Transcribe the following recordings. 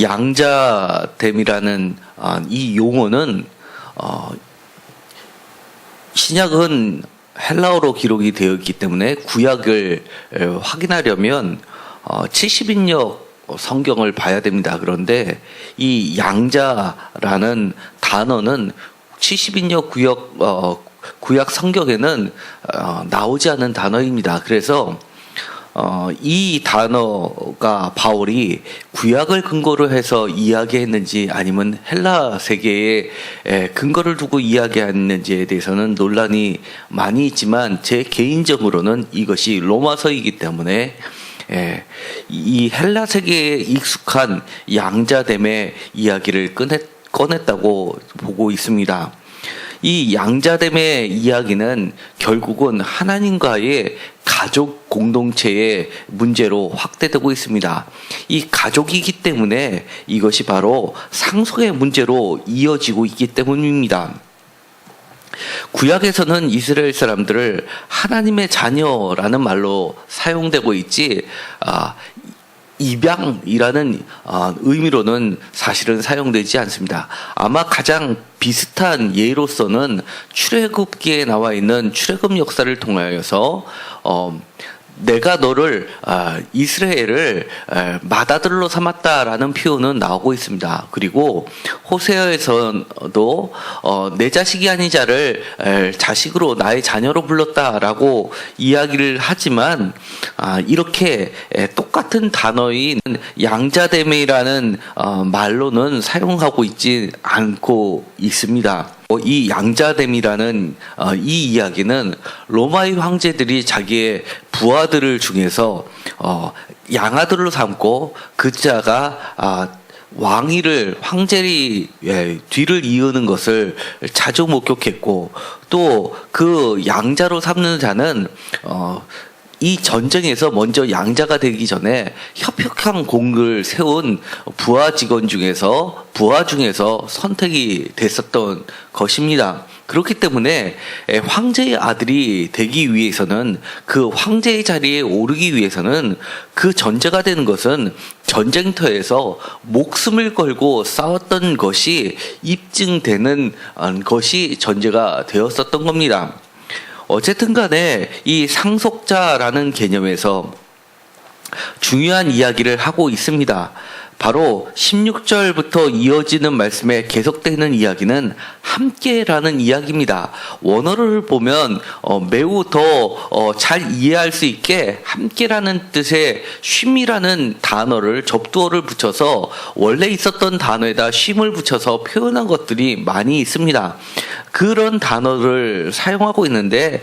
양자됨이라는 아, 이 용어는 어, 신약은 헬라어로 기록이 되어 있기 때문에 구약을 에, 확인하려면 어, 70인역 성경을 봐야 됩니다. 그런데 이 양자라는 단어는 70인역 구약 어, 구약 성경에는 어, 나오지 않은 단어입니다. 그래서 어, 이 단어가 바울이 구약을 근거로 해서 이야기했는지 아니면 헬라 세계에 에, 근거를 두고 이야기했는지에 대해서는 논란이 많이 있지만 제 개인적으로는 이것이 로마서이기 때문에 에, 이 헬라 세계에 익숙한 양자됨의 이야기를 꺼냈, 꺼냈다고 보고 있습니다. 이 양자됨의 이야기는 결국은 하나님과의 가족 공동체의 문제로 확대되고 있습니다. 이 가족이기 때문에 이것이 바로 상속의 문제로 이어지고 있기 때문입니다. 구약에서는 이스라엘 사람들을 하나님의 자녀라는 말로 사용되고 있지, 아, 입양이라는 아, 의미로는 사실은 사용되지 않습니다. 아마 가장 비슷한 예로서는 출애굽기에 나와 있는 출애굽 역사를 통하여서 어, 내가 너를 아, 이스라엘을 맏아들로 삼았다라는 표현은 나오고 있습니다. 그리고 호세아에서도 어, 내 자식이 아닌 자를 자식으로 나의 자녀로 불렀다라고 이야기를 하지만 아, 이렇게 똑같은 단어인 양자됨이라는 어, 말로는 사용하고 있지 않고 있습니다. 어, 이 양자됨이라는 어, 이 이야기는 로마의 황제들이 자기의 부하들을 중에서 어, 양아들로 삼고 그 자가 아, 왕위를 황제리 예, 뒤를 이으는 것을 자주 목격했고 또 그 양자로 삼는 자는 어, 이 전쟁에서 먼저 양자가 되기 전에 협력한 공을 세운 부하 직원 중에서 부하 중에서 선택이 됐었던 것입니다. 그렇기 때문에 황제의 아들이 되기 위해서는 그 황제의 자리에 오르기 위해서는 그 전제가 되는 것은 전쟁터에서 목숨을 걸고 싸웠던 것이 입증되는 것이 전제가 되었었던 겁니다. 어쨌든 간에 이 상속자라는 개념에서 중요한 이야기를 하고 있습니다. 바로 16절부터 이어지는 말씀에 계속되는 이야기는 함께라는 이야기입니다. 원어를 보면 어, 매우 더잘 어, 이해할 수 있게 함께라는 뜻의 쉼이라는 단어를 접두어를 붙여서 원래 있었던 단어에다 쉼을 붙여서 표현한 것들이 많이 있습니다. 그런 단어를 사용하고 있는데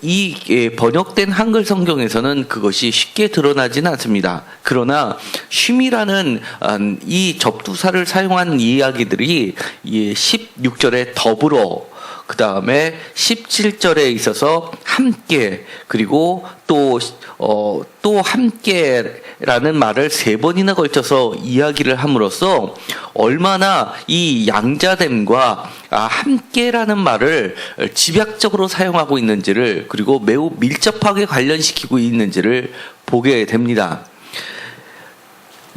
이 번역된 한글 성경에서는 그것이 쉽게 드러나지는 않습니다. 그러나 쉼이라는 음, 이 접두사를 사용한 이야기들이 16절에 더불어 그 다음에 17절에 있어서 함께 그리고 또, 어, 또 함께라는 말을 세 번이나 걸쳐서 이야기를 함으로써 얼마나 이 양자됨과 아, 함께라는 말을 집약적으로 사용하고 있는지를 그리고 매우 밀접하게 관련시키고 있는지를 보게 됩니다.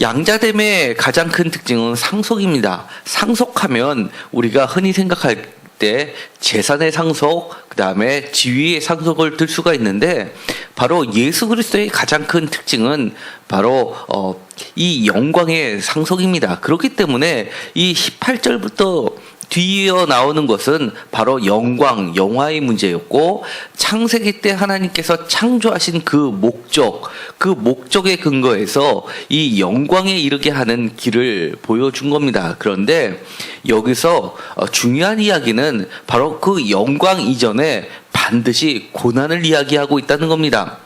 양자됨의 가장 큰 특징은 상속입니다. 상속하면 우리가 흔히 생각할 때 재산의 상속, 그 다음에 지위의 상속을 들 수가 있는데 바로 예수 그리스도의 가장 큰 특징은 바로 어, 이 영광의 상속입니다. 그렇기 때문에 이 18절부터 뒤이어 나오는 것은 바로 영광, 영화의 문제였고 창세기 때 하나님께서 창조하신 그 목적, 그 목적의 근거에서 이 영광에 이르게 하는 길을 보여준 겁니다. 그런데 여기서 어, 중요한 이야기는 바로 그 영광 이전에 반드시 고난을 이야기하고 있다는 겁니다.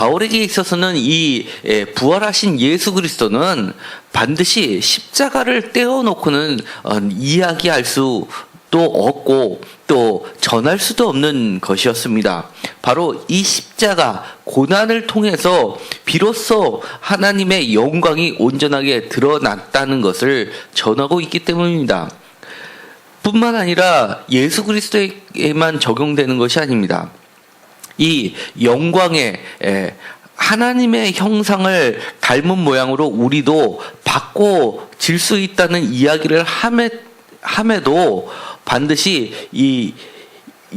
바울에게 있어서는 이 예, 부활하신 예수 그리스도는 반드시 십자가를 떼어놓고는 어, 이야기할 수또 없고 또 전할 수도 없는 것이었습니다. 바로 이 십자가 고난을 통해서 비로소 하나님의 영광이 온전하게 드러났다는 것을 전하고 있기 때문입니다. 뿐만 아니라 예수 그리스도에만 적용되는 것이 아닙니다. 이 영광의 하나님의 형상을 닮은 모양으로 우리도 바꿔질 수 있다는 이야기를 함에, 함에도 반드시 이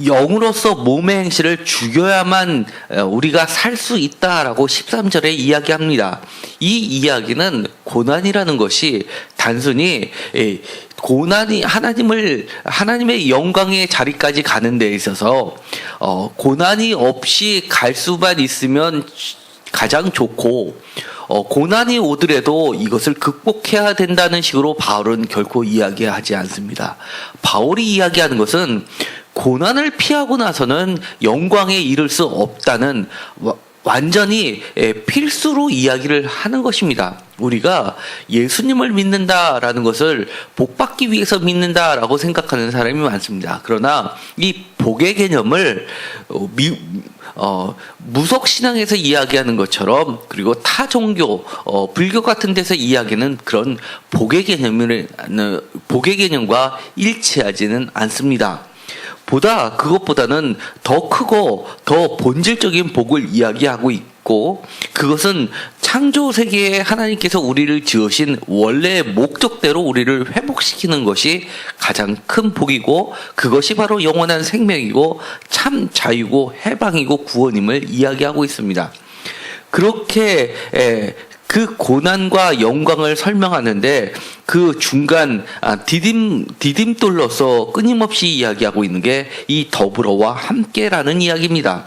영으로서 몸의 행실을 죽여야만 어, 우리가 살 수 있다라고 13절에 이야기합니다. 이 이야기는 고난이라는 것이 단순히 예, 고난이 하나님을 하나님의 영광의 자리까지 가는 데 있어서 어, 고난이 없이 갈 수만 있으면 가장 좋고 어, 고난이 오더라도 이것을 극복해야 된다는 식으로 바울은 결코 이야기하지 않습니다. 바울이 이야기하는 것은 고난을 피하고 나서는 영광에 이를 수 없다는 와- 완전히 예, 필수로 이야기를 하는 것입니다. 우리가 예수님을 믿는다라는 것을 복 받기 위해서 믿는다라고 생각하는 사람이 많습니다. 그러나 이 복의 개념을 어, 미, 어, 무속 신앙에서 이야기하는 것처럼 그리고 타 종교 어, 불교 같은 데서 이야기는 그런 복의 개념을 복의 개념과 일치하지는 않습니다. 보다 그것보다는 더 크고 더 본질적인 복을 이야기하고 있고 그것은 창조 세계에 하나님께서 우리를 지으신 원래의 목적대로 우리를 회복시키는 것이 가장 큰 복이고 그것이 바로 영원한 생명이고 참 자유고 해방이고 구원임을 이야기하고 있습니다. 그렇게 에, 그 고난과 영광을 설명하는데 그 중간 아, 디딤 디딤돌로서 끊임없이 이야기하고 있는 게 이 더불어와 함께라는 이야기입니다.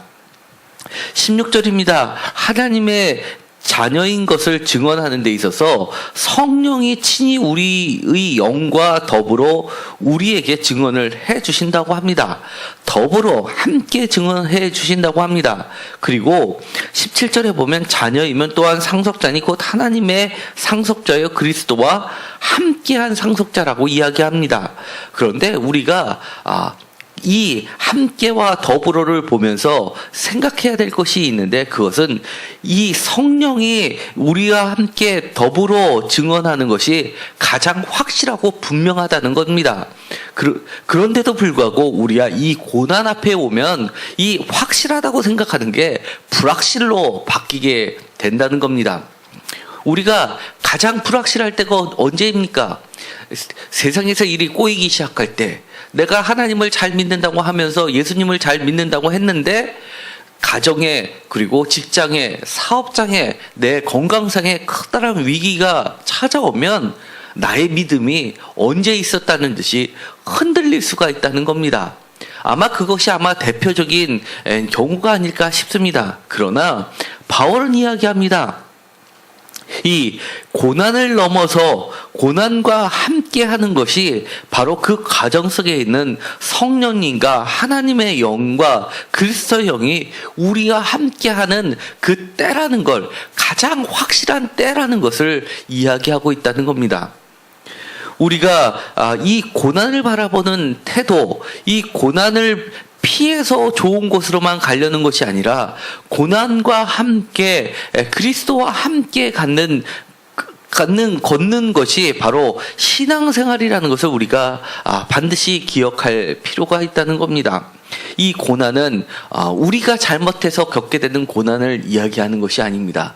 16절입니다. 하나님의 자녀인 것을 증언하는 데 있어서 성령이 친히 우리의 영과 더불어 우리에게 증언을 해 주신다고 합니다. 더불어 함께 증언해 주신다고 합니다. 그리고 17절에 보면 자녀이면 또한 상속자니 곧 하나님의 상속자여 그리스도와 함께한 상속자라고 이야기합니다. 그런데 우리가 아, 이 함께와 더불어를 보면서 생각해야 될 것이 있는데 그것은 이 성령이 우리와 함께 더불어 증언하는 것이 가장 확실하고 분명하다는 겁니다. 그, 그런데도 불구하고 우리가 이 고난 앞에 오면 이 확실하다고 생각하는 게 불확실로 바뀌게 된다는 겁니다. 우리가 가장 불확실할 때가 언제입니까? 세상에서 일이 꼬이기 시작할 때, 내가 하나님을 잘 믿는다고 하면서 예수님을 잘 믿는다고 했는데, 가정에, 그리고 직장에, 사업장에, 내 건강상에 커다란 위기가 찾아오면, 나의 믿음이 언제 있었다는 듯이 흔들릴 수가 있다는 겁니다. 아마 그것이 아마 대표적인 에, 경우가 아닐까 싶습니다. 그러나, 바울은 이야기합니다. 이 고난을 넘어서 고난과 함께 하는 것이 바로 그 과정 속에 있는 성령님과 하나님의 영과 그리스도 영이 우리가 함께 하는 그 때라는 걸 가장 확실한 때라는 것을 이야기하고 있다는 겁니다. 우리가 아, 이 고난을 바라보는 태도, 이 고난을 피해서 좋은 곳으로만 가려는 것이 아니라 고난과 함께 에, 그리스도와 함께 갖는 갖는 걷는 것이 바로 신앙생활이라는 것을 우리가 아, 반드시 기억할 필요가 있다는 겁니다. 이 고난은 아, 우리가 잘못해서 겪게 되는 고난을 이야기하는 것이 아닙니다.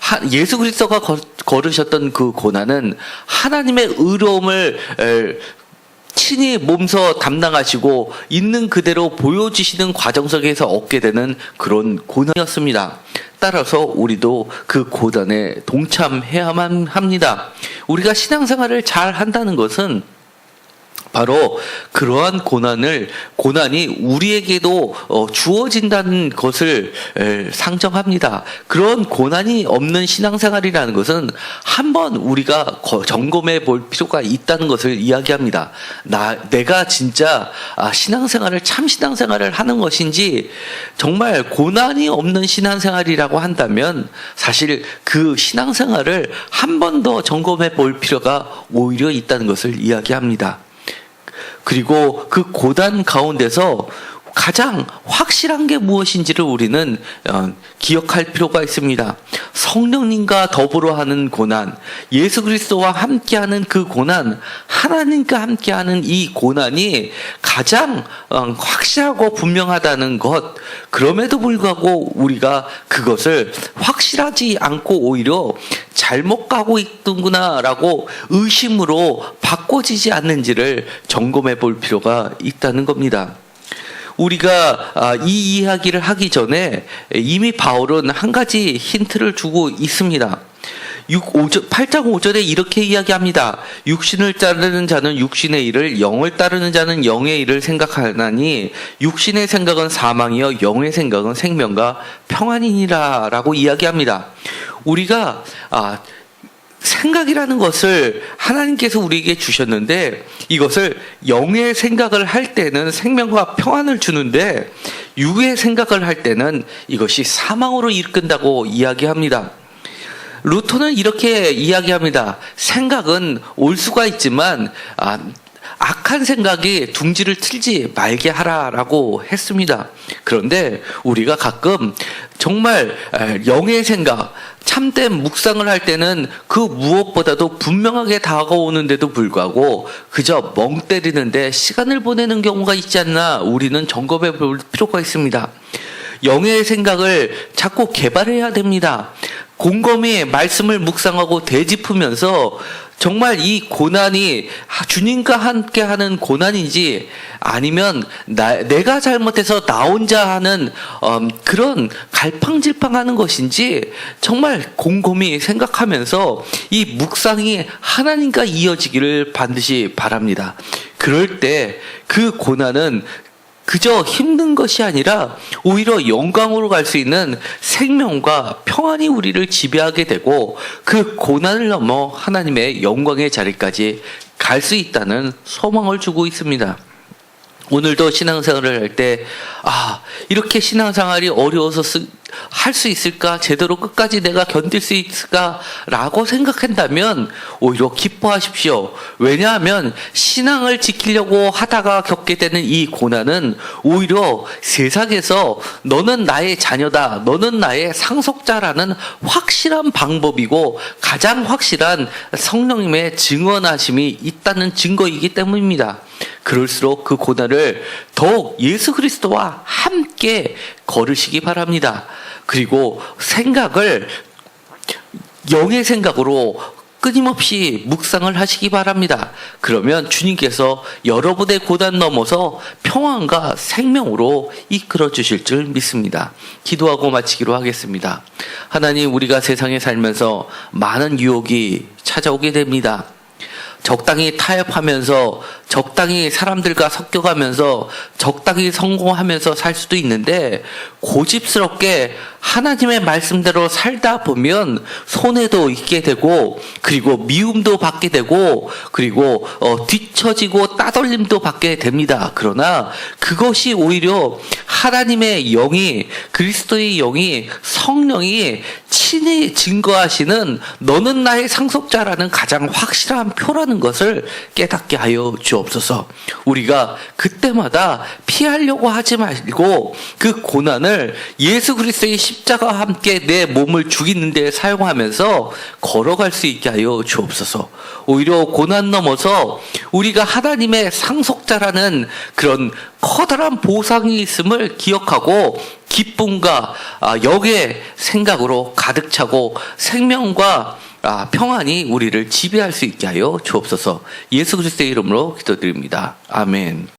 하- 예수 그리스도가 거- 걸으셨던 그 고난은 하나님의 의로움을 에, 친히 몸서 담당하시고 있는 그대로 보여주시는 과정 속에서 얻게 되는 그런 고난이었습니다. 따라서 우리도 그 고난에 동참해야만 합니다. 우리가 신앙생활을 잘 한다는 것은 바로 그러한 고난을 고난이 우리에게도 어, 주어진다는 것을 에, 상정합니다. 그런 고난이 없는 신앙생활이라는 것은 한번 우리가 거- 점검해 볼 필요가 있다는 것을 이야기합니다. 나 내가 진짜 아, 신앙생활을 참 신앙생활을 하는 것인지 정말 고난이 없는 신앙생활이라고 한다면 사실 그 신앙생활을 한 번 더 점검해 볼 필요가 오히려 있다는 것을 이야기합니다. 그리고 그 고단 가운데서 가장 확실한 게 무엇인지를 우리는 어, 기억할 필요가 있습니다. 성령님과 더불어 하는 고난, 예수 그리스도와 함께하는 그 고난, 하나님과 함께하는 이 고난이 가장 어, 확실하고 분명하다는 것. 그럼에도 불구하고 우리가 그것을 확실하지 않고 오히려 잘못 가고 있던구나라고 의심으로 바꿔지지 않는지를 점검해 볼 필요가 있다는 겁니다. 우리가 아, 이 이야기를 하기 전에 이미 바울은 한 가지 힌트를 주고 있습니다. 6, 5절, 8장 5절에 이렇게 이야기합니다. 육신을 따르는 자는 육신의 일을, 영을 따르는 자는 영의 일을 생각하나니, 육신의 생각은 사망이요, 영의 생각은 생명과 평안이니라, 라고 이야기합니다. 우리가, 아, 생각이라는 것을 하나님께서 우리에게 주셨는데 이것을 영의 생각을 할 때는 생명과 평안을 주는데 육의 생각을 할 때는 이것이 사망으로 이끈다고 이야기합니다. 루터는 이렇게 이야기합니다. 생각은 올 수가 있지만 아, 악한 생각이 둥지를 틀지 말게 하라라고 했습니다. 그런데 우리가 가끔 정말 영의 생각, 참된 묵상을 할 때는 그 무엇보다도 분명하게 다가오는데도 불구하고 그저 멍 때리는데 시간을 보내는 경우가 있지 않나 우리는 점검해 볼 필요가 있습니다. 영의 생각을 자꾸 개발해야 됩니다. 곰곰이 말씀을 묵상하고 되짚으면서 정말 이 고난이 주님과 함께 하는 고난인지 아니면 나, 내가 잘못해서 나 혼자 하는 음, 그런 갈팡질팡하는 것인지 정말 곰곰이 생각하면서 이 묵상이 하나님과 이어지기를 반드시 바랍니다. 그럴 때 그 고난은 그저 힘든 것이 아니라 오히려 영광으로 갈 수 있는 생명과 평안이 우리를 지배하게 되고 그 고난을 넘어 하나님의 영광의 자리까지 갈 수 있다는 소망을 주고 있습니다. 오늘도 신앙생활을 할 때, 아, 이렇게 신앙생활이 어려워서 할 수 있을까? 제대로 끝까지 내가 견딜 수 있을까? 라고 생각한다면 오히려 기뻐하십시오. 왜냐하면 신앙을 지키려고 하다가 겪게 되는 이 고난은 오히려 세상에서 너는 나의 자녀다. 너는 나의 상속자라는 확실한 방법이고 가장 확실한 성령님의 증언하심이 있다는 증거이기 때문입니다. 그럴수록 그 고난을 더욱 예수 그리스도와 함께 걸으시기 바랍니다. 그리고 생각을 영의 생각으로 끊임없이 묵상을 하시기 바랍니다. 그러면 주님께서 여러분의 고난 넘어서 평안과 생명으로 이끌어 주실 줄 믿습니다. 기도하고 마치기로 하겠습니다. 하나님, 우리가 세상에 살면서 많은 유혹이 찾아오게 됩니다. 적당히 타협하면서 적당히 사람들과 섞여가면서 적당히 성공하면서 살 수도 있는데 고집스럽게 하나님의 말씀대로 살다 보면 손해도 있게 되고 그리고 미움도 받게 되고 그리고 어, 뒤처지고 따돌림도 받게 됩니다. 그러나 그것이 오히려 하나님의 영이 그리스도의 영이 성령이 친히 증거하시는 너는 나의 상속자라는 가장 확실한 표라는 것을 깨닫게 하여 주옵소서. 우리가 그때마다 피하려고 하지 말고 그 고난을 예수 그리스도의 십자가와 함께 내 몸을 죽이는 데 사용하면서 걸어갈 수 있게 하여 주옵소서. 오히려 고난 넘어서 우리가 하나님의 상속자라는 그런 커다란 보상이 있음을 기억하고 기쁨과 아, 역의 생각으로 가득 차고 생명과 아, 평안이 우리를 지배할 수 있게 하여 주옵소서. 예수 그리스도의 이름으로 기도드립니다. 아멘.